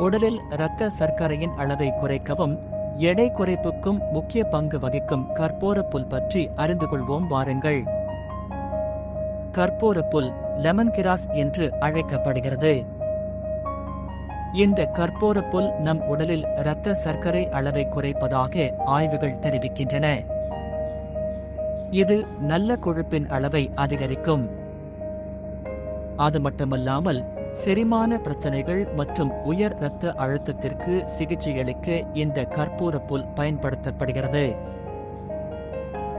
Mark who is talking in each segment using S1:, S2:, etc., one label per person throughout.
S1: உடலில் இரத்த சர்க்கரையின் அளவை குறைக்கவும் எடை குறைப்புக்கும் முக்கிய பங்கு வகிக்கும் கற்பூரப்புல் பற்றி அறிந்து கொள்வோம் வாருங்கள். கற்பூரப்புல் லெமன் கிராஸ் என்று அழைக்கப்படுகிறது. இந்த கற்பூரப்புல் நம் உடலில் இரத்த சர்க்கரை அளவை குறைப்பதாக ஆய்வுகள் தெரிவிக்கின்றன. இது நல்ல கொழுப்பின் அளவை அதிகரிக்கும். அது மட்டுமல்லாமல் செரிமான பிரச்சனைகள் மற்றும் உயர் இரத்த அழுத்தத்திற்கு சிகிச்சையளிக்க இந்த கற்பூர புல் பயன்படுத்தப்படுகிறது.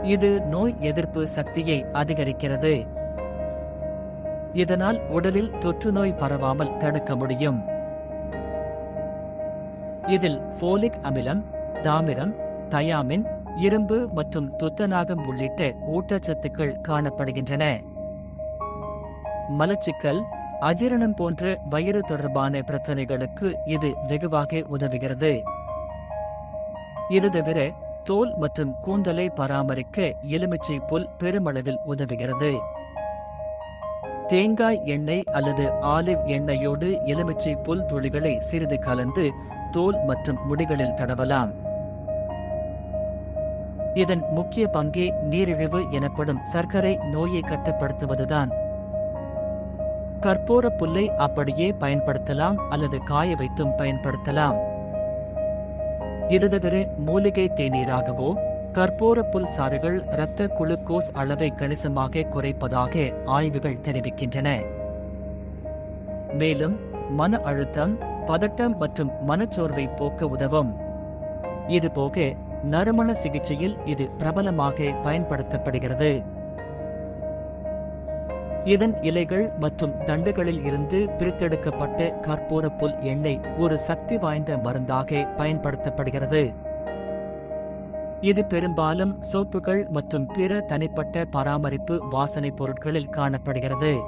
S1: இது நோய் எதிர்ப்பு சக்தியை அதிகரிக்கிறது. இதனால் உடலில் தொற்றுநோய் பரவாமல் தடுக்க முடியும். இதில் ஃபோலிக் அமிலம் தாமிரம் தயாமின் இரும்பு மற்றும் துத்தநாகம் உள்ளிட்ட ஊட்டச்சத்துக்கள் காணப்படுகின்றன. மலச்சிக்கல் அஜீரணம் போன்ற வயிறு தொடர்பான பிரச்சனைகளுக்கு இது வெகுவாக உதவுகிறது. இது தவிர தோல் மற்றும் கூந்தலை பராமரிக்க எலுமிச்சை புல் பெருமளவில் உதவுகிறது. தேங்காய் எண்ணெய் அல்லது ஆலிவ் எண்ணெயோடு எலுமிச்சை புல் துளிகளை சிறிது கலந்து தோல் மற்றும் முடிகளில் தடவலாம். இதன் முக்கிய பங்கே நீரிழிவு எனப்படும் சர்க்கரை நோயை கட்டுப்படுத்துவதுதான். கற்பூர புல்லை அப்படியே பயன்படுத்தலாம் அல்லது காய வைத்தும் பயன்படுத்தலாம். இருதவிர மூலிகை தேநீராகவோ கற்பூர புல் சாறுகள் இரத்த குளுக்கோஸ் அளவை கணிசமாக குறைப்பதாக ஆய்வுகள் தெரிவிக்கின்றன. மேலும் மன அழுத்தம் பதட்டம் மற்றும் மனச்சோர்வை போக்க உதவும். இதுபோக நறுமண சிகிச்சையில் இது பிரபலமாக பயன்படுத்தப்படுகிறது. இதன் இலைகள் மற்றும் தண்டுகளில் இருந்து பிரித்தெடுக்கப்பட்ட கற்பூர புல் எண்ணெய் ஒரு சக்தி வாய்ந்த மருந்தாக பயன்படுத்தப்படுகிறது. இது பெரும்பாலும் சோப்புகள் மற்றும் பிற தனிப்பட்ட பராமரிப்பு வாசனை பொருட்களில் காணப்படுகிறது.